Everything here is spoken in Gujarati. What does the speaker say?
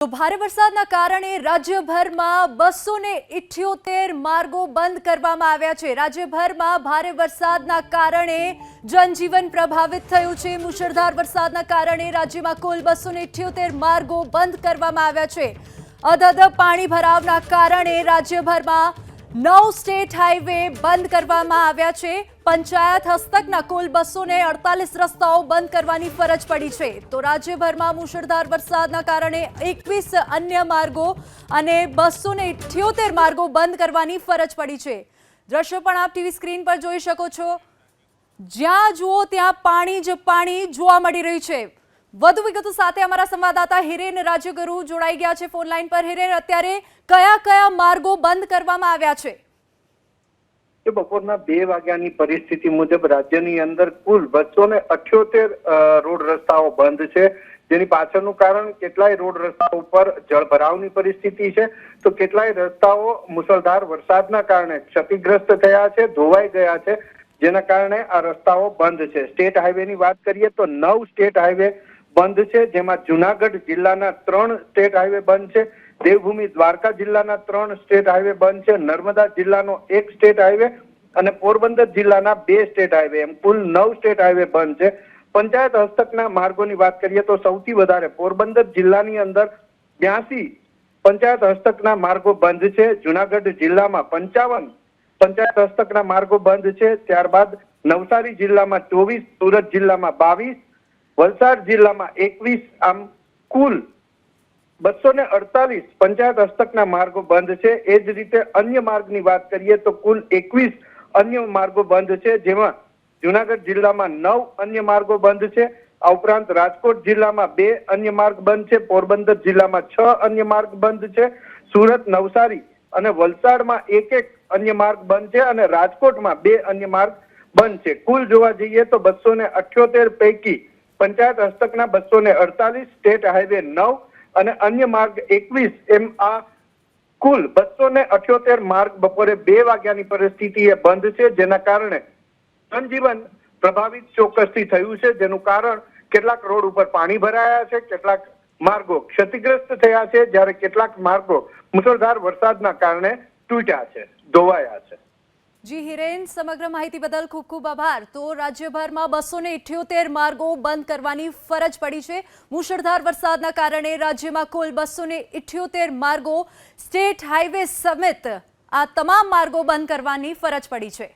તો ભારે વરસાદના કારણે રાજ્યભરમાં બસો ને ઇઠ્યોતેર માર્ગો બંધ કરવામાં આવ્યા છે. રાજ્યભરમાં ભારે વરસાદના કારણે જનજીવન પ્રભાવિત થયું છે. મુશળધાર વરસાદના કારણે રાજ્યમાં કુલ બસો ને ઇઠ્યોતેર માર્ગો બંધ કરવામાં આવ્યા છે. અધધ પાણી ભરાવના કારણે રાજ્યભરમાં નવ સ્ટેટ હાઈવે બંધ કરવામાં આવ્યા છે. પંચાયત હસ્તકના કુલ બસો અડતાલીસ રસ્તાઓ બંધ કરવાની ફરજ પડી છે. તો રાજ્યભરમાં મુશળધાર વરસાદના કારણે એકવીસ અન્ય માર્ગો અને બસો ને માર્ગો બંધ કરવાની ફરજ પડી છે. દ્રશ્યો પણ આપ ટીવી સ્ક્રીન પર જોઈ શકો છો. જ્યાં જુઓ ત્યાં પાણી જ પાણી જોવા મળી રહ્યું છે. વધુ વિગતો સાથે અમારા સંવાદદાતા હિરેન રાજ્યગુરુ જોડાઈ ગયા છે ફોનલાઈન પર. હિરેન, અત્યારે કયા કયા માર્ગો બંધ કરવામાં આવ્યા છે? બપોરના બે વાગ્યાની પરિસ્થિતિ મુજબ રાજ્યની અંદર કુલ બસો ને અઠ્યોતેર રોડ રસ્તાઓ બંધ છે. જેની પાછળનું કારણ કેટલાય રોડ રસ્તા ઉપર જળભરાવની પરિસ્થિતિ છે. તો કેટલાય રસ્તાઓ મુસળધાર વરસાદના કારણે ક્ષતિગ્રસ્ત થયા છે, ધોવાઈ ગયા છે. જેના કારણે આ રસ્તાઓ બંધ છે. સ્ટેટ હાઈવેની વાત કરીએ તો નવ સ્ટેટ હાઈવે બંધ છે, જેમાં જુનાગઢ જિલ્લાના ત્રણ સ્ટેટ હાઈવે બંધ છે, દેવભૂમિ દ્વારકા જિલ્લાના ત્રણ સ્ટેટ હાઈવે બંધ છે, નર્મદા જિલ્લાનો એક સ્ટેટ હાઈવે અને પોરબંદર જિલ્લાના બે સ્ટેટ હાઈવે. એમ કુલ નવ સ્ટેટ હાઈવે બંધ છે. પંચાયત હસ્તકના માર્ગોની વાત કરીએ તો સૌથી વધારે પોરબંદર જિલ્લાની અંદર બ્યાસી પંચાયત હસ્તકના માર્ગો બંધ છે. જુનાગઢ જિલ્લામાં પંચાવન પંચાયત હસ્તકના માર્ગો બંધ છે. ત્યારબાદ નવસારી જિલ્લામાં ચોવીસ, સુરત જિલ્લામાં બાવીસ વલસાડ જિલ્લામાં એકવીસ આમ કુલ બસો ને અડતાલીસ પંચાયત હસ્તકના માર્ગો બંધ છે. એ જ રીતે અન્ય માર્ગની વાત કરીએ તો કુલ એકવીસ અન્ય માર્ગો બંધ છે. જેમાં જુનાગઢ જિલ્લામાં નવ અન્ય માર્ગો બંધ છે. આ ઉપરાંત રાજકોટ જિલ્લામાં બે અન્ય માર્ગ બંધ છે. પોરબંદર જિલ્લામાં છ અન્ય માર્ગ બંધ છે. સુરત, નવસારી અને વલસાડમાં એક એક અન્ય માર્ગ બંધ છે અને રાજકોટમાં બે અન્ય માર્ગ બંધ છે. કુલ જોવા જઈએ તો બસો ને અઠ્યોતેર પૈકી પંચાયત હસ્તકના બસો ને અડતાલીસ, સ્ટેટ હાઈવે નવ અને અન્ય માર્ગ એકવીસ. એમ આ કુલ બસો ને અઠ્યોતેર માર્ગ બપોરે બે વાગ્યાની પરિસ્થિતિ એ બંધ છે, જેના કારણે જનજીવન પ્રભાવિત ચોક્કસથી થયું છે. જેનું કારણ કેટલાક રોડ ઉપર પાણી ભરાયા છે, કેટલાક માર્ગો ક્ષતિગ્રસ્ત થયા છે, જ્યારે કેટલાક માર્ગો મુસળધાર વરસાદના કારણે તૂટ્યા છે, ધોવાયા છે. જી હિરેન, સમગ્ર માહિતી બદલ ખૂબ ખૂબ આભાર. તો રાજ્યભરમાં બસો ને ઇઠ્યોતેર માર્ગો બંધ કરવાની ફરજ પડી છે. મુશળધાર વરસાદના કારણે રાજ્યમાં કુલ બસો ને ઇઠ્યોતેર માર્ગો સ્ટેટ હાઈવે સમેત આ તમામ માર્ગો બંધ કરવાની ફરજ પડી છે.